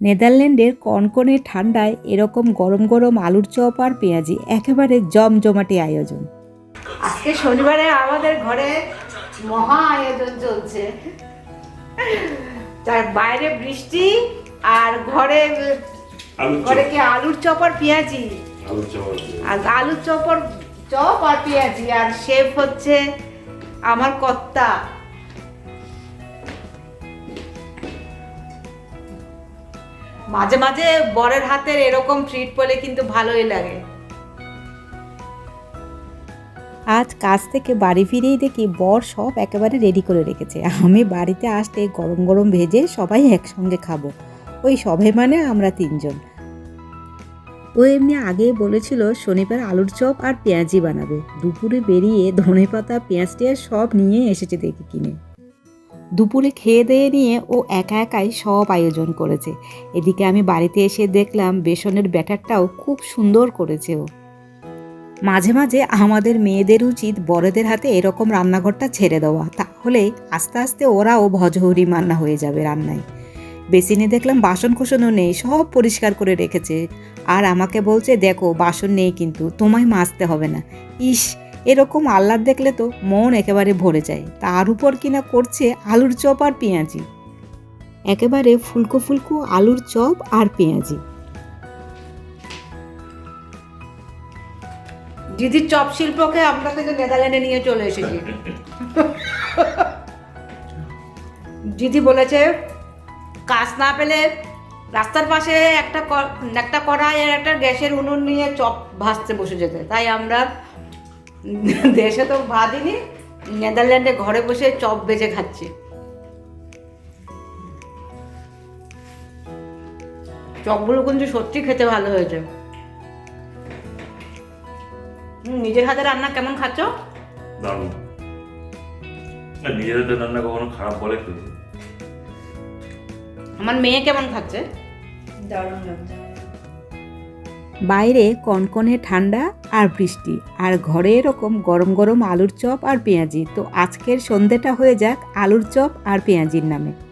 নেদারল্যান্ডের কনকনে ঠান্ডায় এরকম গরম গরম আলুর চপ আর পেঁয়াজি একেবারে জমজমাটি আয়োজন। আজকে শনিবারে আমাদের ঘরে মহা আয়োজন চলছে। তার বাইরে বৃষ্টি আর ঘরে ঘরে চপ। কি আলুর চপ আর পেঁয়াজি? আলুর চপ আছে। আর আলুর চপ আর চপ আর পেঁয়াজি। আর শেফ হচ্ছে আমার কর্তা। মাঝে মাঝে বরের হাতের এরকম ট্রিট পেলে কিন্তু ভালোই লাগে। আজ কাজ থেকে বাড়ি ফিরেই দেখি বর সব একেবারে রেডি করে রেখেছে। আমি বাড়িতে আসতে গরম গরম ভেজে সবাই একসঙ্গে খাব। ওই সবাই মানে আমরা তিনজন। ও এমনি আগেই বলেছিল শনিবার আলুর চপ আর পেঁয়াজি বানাবে। দুপুরে বেরিয়ে ধনে পাতা পেঁয়াজ টিয়াজ সব নিয়ে এসেছে দেখি কিনে। দুপুরে খেয়ে দিয়ে নিয়ে ও একা একাই সব আয়োজন করেছে। এদিকে আমি বাড়িতে এসে দেখলাম বেসনের ব্যাটারটাও খুব সুন্দর করেছে ও। মাঝে মাঝে আমাদের মেয়েদের উচিত বড়দের হাতে এরকম রান্নাঘরটা ছেড়ে দেওয়া। তাহলে আস্তে আস্তে ওরাও ভজহরি মান্না হয়ে যাবে রান্নায়। বেসিনে দেখলাম বাসন কোসনও নেই, সব পরিষ্কার করে রেখেছে। আর আমাকে বলছে, দেখো, বাসন নেই কিন্তু, তোমায় মাজতে হবে না। ইস এরকম আহ্লাদ দেখলে তো মন একেবারে ভরে যায়। তার উপর কিনা করছে আলুর চপ আর পেঁয়াজি। একেবারে ফুলকো ফুলকো আলুর চপ আর পেঁয়াজি। দিদির চপ শিল্পকে আমরা কিন্তু নেদারল্যান্ডে নিয়ে চলে এসেছি। দিদি বলেছে, কাজ না পেলে রাস্তার পাশে একটা একটা কড়াই আর একটা গ্যাসের উনুন নিয়ে চপ ভাজতে বসে যেতে। তাই আমরা দেশে তো ভাদিনি নেদারল্যান্ডে ঘরে বসে চপ বেজে খাচ্ছি। চপগুলো কিন্তু সত্যি খেতে ভালো হয়েছে। নিজের হাতে রান্না কেমন খাচ্ছ? দারুণ। নিজের হাতে রান্না কখনো খারাপ বলে আমার মেয়ে কেমন খাচ্ছে? দারুণ লাগছে। বাইরে কনকনে ঠান্ডা আর বৃষ্টি, আর ঘরে এরকম গরম গরম আলুর চপ আর পেঁয়াজি। তো আজকের সন্ধেটা হয়ে যাক আলুর চপ আর পেঁয়াজির নামে।